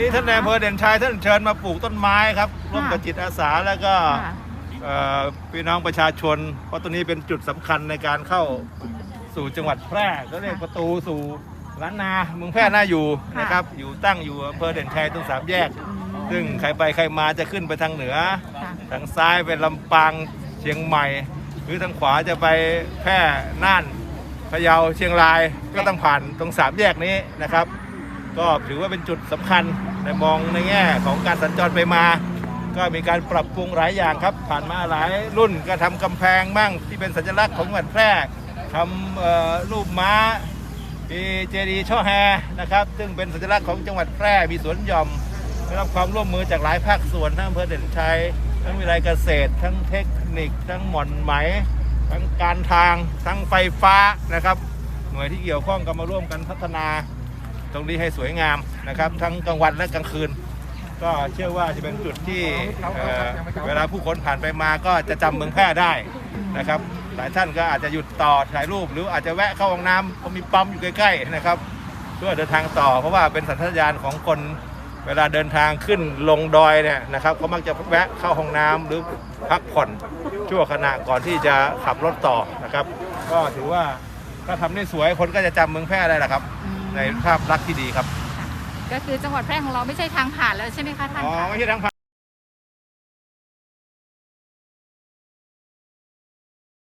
นี่ท่านนายอำเภอเด่นชัยท่านเชิญมาปลูกต้นไม้ครับร่วมกับจิตอาสาแล้วก็ค่ะเอ่อพี่น้องประชาชน เพราะตัวนี้เป็นจุดสำคัญในการเข้าสู่จังหวัดแพร่ก็เรียกประตูสู่ล้านนาเมืองแพร่น่าอยู่นะครับ อยู่ตั้งอยู่อำเภอเด่นชัยตรงสามแยก ซึ่งใครไปใครมาจะขึ้นไปทางเหนือ ค่ะ ทางซ้ายเป็นลำปางเชียงใหม่ หรือทางขวาจะไปแพร่น่านพะเยาเชียงรายก็ต้องผ่านตรงสามแยกนี้นะครับ ก็ถือว่าเป็นจุดสำคัญในมองในแง่ของการสัญจรไปมา ก็มีการปรับปรุงหลายอย่างครับ ผ่านมาหลายรุ่นก็ทำกำแพงบ้างที่เป็นสัญลักษณ์ของจังหวัดแพร่ทำรูปม้ามีเจดีย์ช่อแฮนะครับ ซึ่งเป็นสัญลักษณ์ของจังหวัดแพร่มีสวนหย่อมได้รับความร่วมมือจากหลายภาคส่วนทั้งอำเภอเด่นชัยทั้งวิทยาลัยเกษตร ทั้งเทคนิค ทั้งหม่อนไหม ทั้งการทาง ทั้งไฟฟ้านะครับ หน่วยที่เกี่ยวข้องกันมาร่วมกันพัฒนา ตรงนี้ให้สวยงามนะครับ ทั้งกลางวันและกลางคืน ก็เชื่อว่าจะเป็นจุดที่เอ่อเวลาผู้คนผ่านไปมาก็จะจำเมืองแพร่ได้นะครับ หลายท่านก็อาจจะหยุดต่อถ่ายรูป หรืออาจจะแวะเข้าห้องน้ำเพราะมีปั๊มอยู่ใกล้ๆนะครับ เพื่อเดินทางต่อเพราะว่าเป็นสัญชาตญาณของคนเวลาเดินทางขึ้นลงดอยเนี่ยนะครับเขามักจะแวะเข้าห้องน้ำหรือพักผ่อนชั่วขณะก่อนที่จะขับรถต่อนะครับ ก็ถือว่าถ้าทำได้สวยคนก็จะจำเมืองแพร่ได้แหละครับ อืม ในภาพลักษณ์ที่ดีครับ ก็คือจังหวัดแพร่ของเราไม่ใช่ทางผ่านแล้วใช่ไหมคะท่านอ๋อคะ ไม่ใช่ทางผ่าน